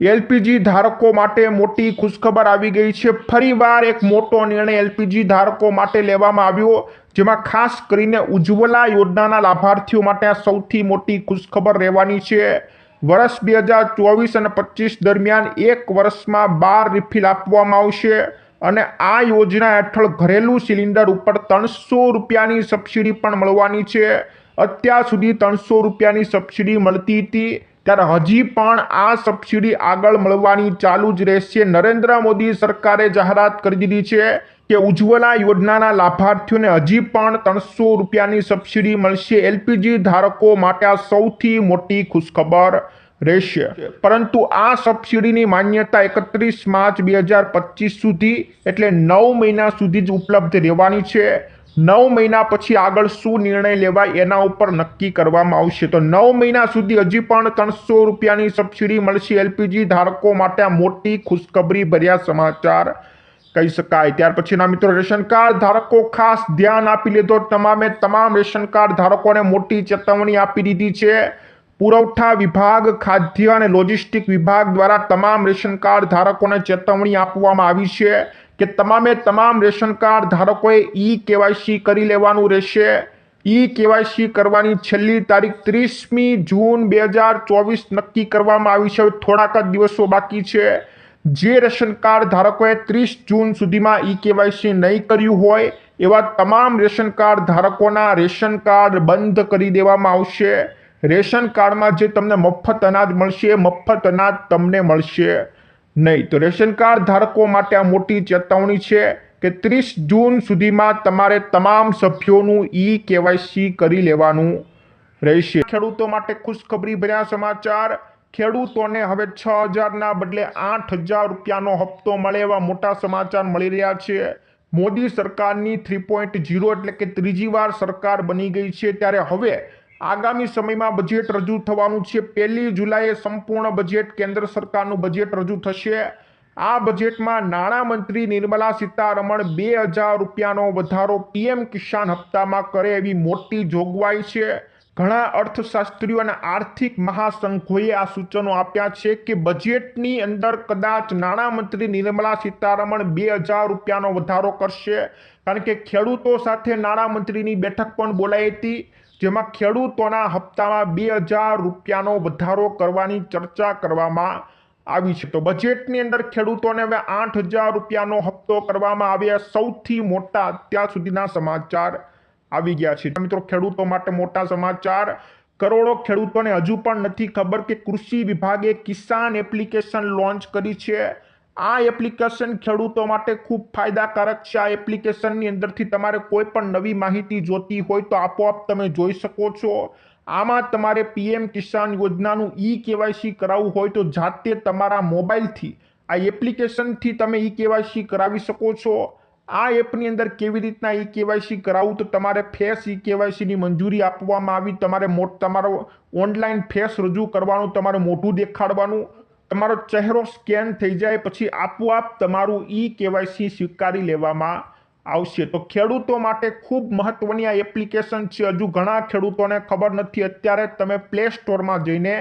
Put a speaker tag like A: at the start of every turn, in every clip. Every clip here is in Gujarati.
A: એલપીજી ધારકો માટે મોટી ખુશખબર આવી ગઈ છે. ફરીવાર એક મોટો નિર્ણય એલપીજી ધારકો માટે લેવામાં આવ્યો, જેમાં ખાસ કરીને ઉજ્જવલા યોજનાના લાભાર્થીઓ માટે આ સૌથી મોટી ખુશખબર રહેવાની છે. વર્ષ બે હજાર ચોવીસ અને પચીસ દરમિયાન એક વર્ષમાં બાર રિફિલ આપવામાં આવશે અને આ યોજના હેઠળ ઘરેલું સિલિન્ડર ઉપર ત્રણસો રૂપિયાની સબસિડી પણ મળવાની છે. અત્યાર સુધી ત્રણસો રૂપિયાની સબસિડી મળતી હતી. ત્યારે હજી પણ આ સબસિડી આગળ મળવાની ચાલુ જ રહેશે. નરેન્દ્ર મોદી સરકારે જાહેરાત કરી દીધી છે કે ઉજ્જવલા યોજનાના લાભાર્થીઓને હજી પણ ત્રણસો રૂપિયાની સબસિડી મળશે. એલપીજી ધારકો માટે આ સૌથી મોટી ખુશખબર રહેશે. પરંતુ આ સબસિડીની માન્યતા એકત્રીસ માર્ચ બે હજાર પચીસ સુધી એટલે નવ મહિના સુધી જ ઉપલબ્ધ રહેવાની છે. નવ મહિના પછી આગળ શું નિર્ણય લેવાય એના ઉપર નક્કી કરવામાં આવશે. તો નવ મહિના સુધી હજી પણ ત્રણસો રૂપિયાની સબસિડી મળશે. એલપીજી ધારકો માટે મોટી ખુશખબરી ભર્યા સમાચાર કહી શકાય. ત્યાર પછીના મિત્રો, રેશન કાર્ડ ધારકો ખાસ ધ્યાન આપી લીધો. તમામે તમામ રેશન કાર્ડ ધારકોને મોટી ચેતવણી આપી દીધી છે. પુરવઠા વિભાગ, ખાદ્ય અને લોજિસ્ટિક વિભાગ દ્વારા તમામ રેશન કાર્ડ ધારકોને ચેતવણી આપવામાં આવી છે. કે તમામે તમામ રેશન કાર્ડ ધારકોએ ઈ કેવાયસી કરી લેવાનું રહેશે. ઈ કેવાયસી કરવાની છેલ્લી તારીખ ત્રીસમી જૂન બે હજાર ચોવીસ નક્કી કરવામાં આવી છે. થોડાક જ દિવસો બાકી છે. જે રેશન કાર્ડ ધારકોએ ત્રીસ જૂન સુધીમાં ઈ કેવાયસી નહીં કર્યું હોય, એવા તમામ રેશન કાર્ડ ધારકોના રેશન કાર્ડ બંધ કરી દેવામાં આવશે. રેશન કાર્ડમાં જે તમને મફત અનાજ મળશે, મફત અનાજ તમને મળશે. નહીં. તો રેશન કાર્ડ ધારકો માટે આ મોટી ચેતવણી છે કે ત્રીસ જૂન સુધીમાં તમારે તમામ સભ્યોનું ઈ કેવાયસી કરી લેવાનું રહેશે. ખેડૂતો માટે ખુશખબરી ભર્યા સમાચાર. ખેડૂતોને હવે છ હજારના બદલે આઠ હજાર રૂપિયાનો હપ્તો મળે એવા મોટા સમાચાર મળી રહ્યા છે. મોદી સરકારની થ્રી પોઈન્ટ ઝીરો એટલે કે ત્રીજી વાર સરકાર બની ગઈ છે. ત્યારે હવે આગામી સમયમાં બજેટ રજૂ થવાનું છે. પહેલી જુલાઈએ સંપૂર્ણ બજેટ કેન્દ્ર સરકારનું બજેટ રજૂ થશે. આ બજેટમાં નાણામંત્રી નિર્મલા સીતારમણ બે હજાર રૂપિયાનો વધારો પીએમ કિસાન હપ્તામાં કરે એવી મોટી જોગવાઈ છે. ઘણા અર્થશાસ્ત્રીઓ અને આર્થિક મહાસંઘોએ આ સૂચનો આપ્યા છે કે બજેટની અંદર કદાચ નાણામંત્રી નિર્મલા સીતારમણ બે હજાર રૂપિયાનો વધારો કરશે. કારણ કે ખેડૂતો સાથે નાણામંત્રીની બેઠક પણ બોલાઈ હતી. જેમાં ખેડૂતોના હપ્તામાં બે હજાર રૂપિયાનો વધારો કરવાની ચર્ચા કરવામાં આવી છે. તો બજેટની અંદર ખેડૂતોને હવે આઠ હજાર રૂપિયાનો હપ્તો કરવામાં આવ્યા. સૌથી મોટા અત્યાર સુધીના સમાચાર આવી ગયા છે. મિત્રો, ખેડૂતો માટે મોટા સમાચાર. કરોડો ખેડૂતોને હજુ પણ નથી ખબર કે કૃષિ વિભાગે કિસાન એપ્લિકેશન લોન્ચ કરી છે. આ એપ્લિકેશન ખેડૂતો માટે ખૂબ ફાયદાકારક છે. આ એપ્લિકેશનની અંદરથી તમારે કોઈ પણ નવી માહિતી જોતી હોય તો આપોઆપ તમે જોઈ શકો છો. આમાં તમારે પીએમ કિસાન યોજનાનું ઈ કેવાયસી કરાવવું હોય તો જાતે તમારા મોબાઈલથી આ એપ્લિકેશનથી તમે ઈ કેવાયસી કરાવી શકો છો. આ એપની અંદર કેવી રીતના ઈ કેવાયસી કરાવવું તો તમારે ફેસ ઈ કેવાયસીની મંજૂરી આપવામાં આવી. તમારે મોટ, તમારો ઓનલાઈન ફેસ રજૂ કરવાનું, તમારે મોઢું દેખાડવાનું. તમારો ચહેરો સ્કેન થઈ જાય પછી આપોઆપ તમારું ઈ કેવાયસી સ્વીકારી લેવામાં આવશે. તો ખેડૂતો માટે ખૂબ મહત્વની આ એપ્લિકેશન છે. હજુ ઘણા ખેડૂતોને ખબર નથી. અત્યારે તમે પ્લે સ્ટોરમાં જઈને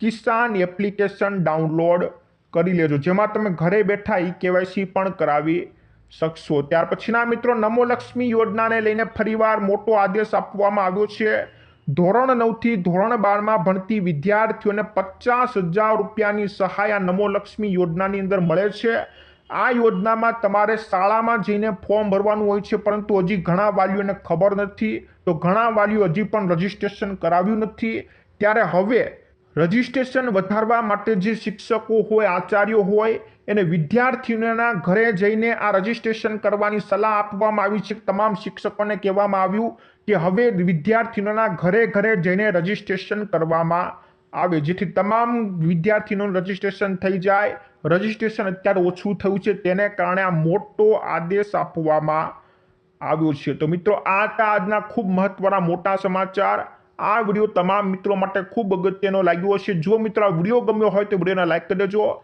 A: કિસાન એપ્લિકેશન ડાઉનલોડ કરી લેજો. જેમાં તમે ઘરે બેઠા ઈ કેવાયસી પણ કરાવી શકશો. ત્યાર પછીના મિત્રો નમો લક્ષ્મી યોજનાને લઈને ફરીવાર મોટો આદેશ આપવામાં આવ્યો છે. ધોરણ નવથી ધોરણ બારમાં ભણતી વિદ્યાર્થીઓને પચાસ હજાર રૂપિયાની સહાય નમો લક્ષ્મી યોજનાની અંદર મળે છે. આ યોજનામાં તમારે શાળામાં જઈને ફોર્મ ભરવાનું હોય છે, પરંતુ હજી ઘણા વાલીઓને ખબર નથી. તો ઘણા વાલીઓ હજી પણ રજીસ્ટ્રેશન કરાવ્યું નથી. ત્યારે હવે રજીસ્ટ્રેશન વધારવા માટે જે શિક્ષકો હોય, આચાર્યો હોય એને વિદ્યાર્થીઓના ઘરે જઈને આ રજીસ્ટ્રેશન કરવાની સલાહ આપવામાં આવી છે. તમામ શિક્ષકોને કહેવામાં આવ્યું કે હવે વિદ્યાર્થીઓના ઘરે ઘરે જઈને રજિસ્ટ્રેશન કરવામાં આવે. જેથી તમામ વિદ્યાર્થીઓનું રજિસ્ટ્રેશન થઈ જાય. રજિસ્ટ્રેશન અત્યારે ઓછું થયું છે. તેને કારણે આ મોટો આદેશ આપવામાં આવ્યો છે. તો મિત્રો, આ હતા આજના ખૂબ મહત્વના મોટા સમાચાર. આ વીડિયો તમામ મિત્રો માટે ખૂબ અગત્યનો લાગ્યો હશે. જો મિત્રો આ વીડિયો ગમ્યો હોય તો વિડીયોને લાઈક કરી દેજો.